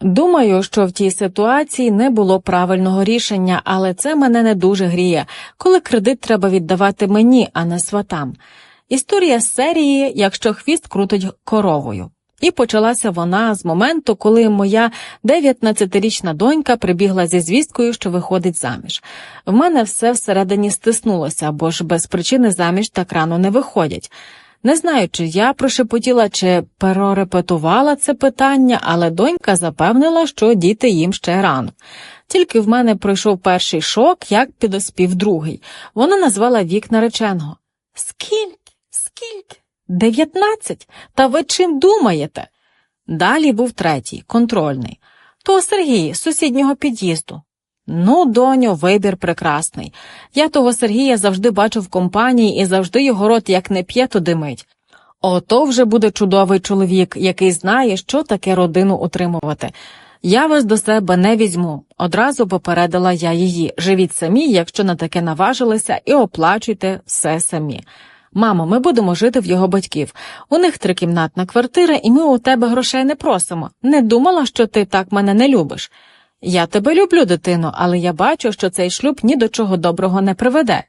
Думаю, що в тій ситуації не було правильного рішення, але це мене не дуже гріє, коли кредит треба віддавати мені, а не сватам. Історія з серії, якщо хвіст крутить коровою. І почалася вона з моменту, коли моя 19-річна донька прибігла зі звісткою, що виходить заміж. В мене все всередині стиснулося, бо ж без причини заміж так рано не виходять. Не знаю, чи я прошепотіла, чи перерепетувала це питання, але донька запевнила, що діти їм ще рано. Тільки в мене пройшов перший шок, як підоспів другий. Вона назвала вік нареченого. Скільки? Скільки? Дев'ятнадцять? Та ви чим думаєте? Далі був третій, контрольний. То Сергій з сусіднього під'їзду. Ну, доню, вибір прекрасний. Я того Сергія завжди бачу в компанії і завжди його рот як не п'є, то димить. Ото вже буде чудовий чоловік, який знає, що таке родину утримувати. Я вас до себе не візьму. Одразу попередила я її. Живіть самі, якщо на таке наважилися, і оплачуйте все самі. Мамо, ми будемо жити в його батьків. У них трикімнатна квартира, і ми у тебе грошей не просимо. Не думала, що ти так мене не любиш. Я тебе люблю, дитино, але я бачу, що цей шлюб ні до чого доброго не приведе.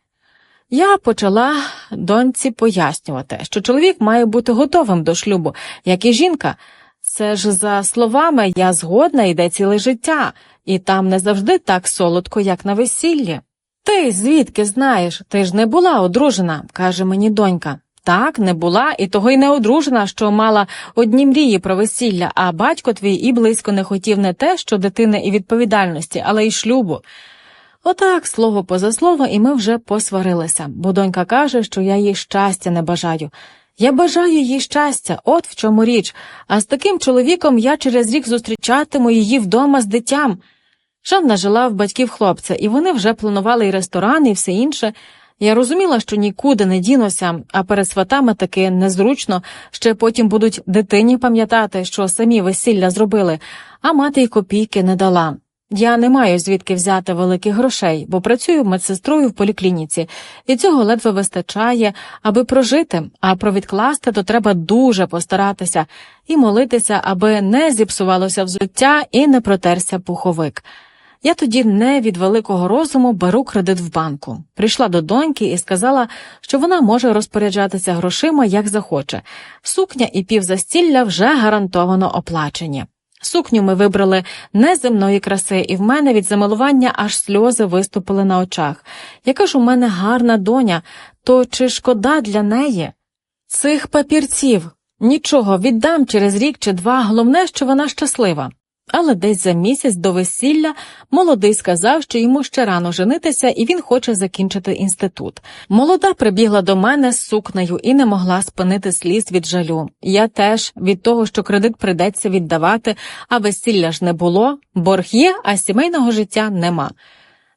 Я почала доньці пояснювати, що чоловік має бути готовим до шлюбу, як і жінка. Це ж за словами я згодна йде ціле життя, і там не завжди так солодко, як на весіллі. Ти звідки знаєш? Ти ж не була одружена, каже мені донька. Так, не була, і того й не одружена, що мала одні мрії про весілля, а батько твій і близько не хотів не те, що дитини і відповідальності, але й шлюбу. Отак, слово поза слово, і ми вже посварилися, бо донька каже, що я їй щастя не бажаю. Я бажаю їй щастя, от в чому річ, а з таким чоловіком я через рік зустрічатиму її вдома з дитям. Жанна жила в батьків хлопця, і вони вже планували і ресторан, і все інше. Я розуміла, що нікуди не дінуся, а перед сватами таки незручно, ще потім будуть дитині пам'ятати, що самі весілля зробили, а мати й копійки не дала. Я не маю звідки взяти великих грошей, бо працюю медсестрою в поліклініці, і цього ледве вистачає, аби прожити, а про відкласти то треба дуже постаратися і молитися, аби не зіпсувалося взуття і не протерся пуховик. Я тоді не від великого розуму беру кредит в банку. Прийшла до доньки і сказала, що вона може розпоряджатися грошима як захоче. Сукня і півзастілля вже гарантовано оплачені. Сукню ми вибрали неземної краси, і в мене від замилування аж сльози виступили на очах. Яка ж у мене гарна доня, то чи шкода для неї? Цих папірців нічого віддам через рік чи два, головне, що вона щаслива. Але десь за місяць до весілля молодий сказав, що йому ще рано женитися, і він хоче закінчити інститут. Молода прибігла до мене з сукнею і не могла спинити сліз від жалю. Я теж від того, що кредит прийдеться віддавати, а весілля ж не було, борг є, а сімейного життя нема.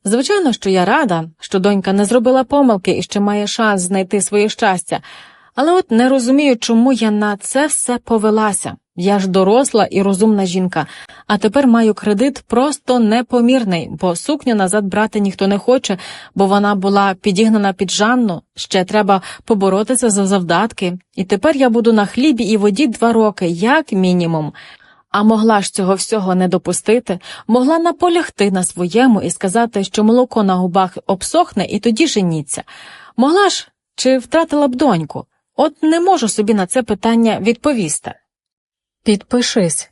Звичайно, що я рада, що донька не зробила помилки і ще має шанс знайти своє щастя, але от не розумію, чому я на це все повелася. Я ж доросла і розумна жінка, а тепер маю кредит просто непомірний, бо сукню назад брати ніхто не хоче, бо вона була підігнана під Жанну, ще треба поборотися за завдатки, і тепер я буду на хлібі і воді два роки, як мінімум. А могла ж цього всього не допустити, могла наполягти на своєму і сказати, що молоко на губах обсохне і тоді женіться. Могла ж чи втратила б доньку? От не можу собі на це питання відповісти. Підпишись,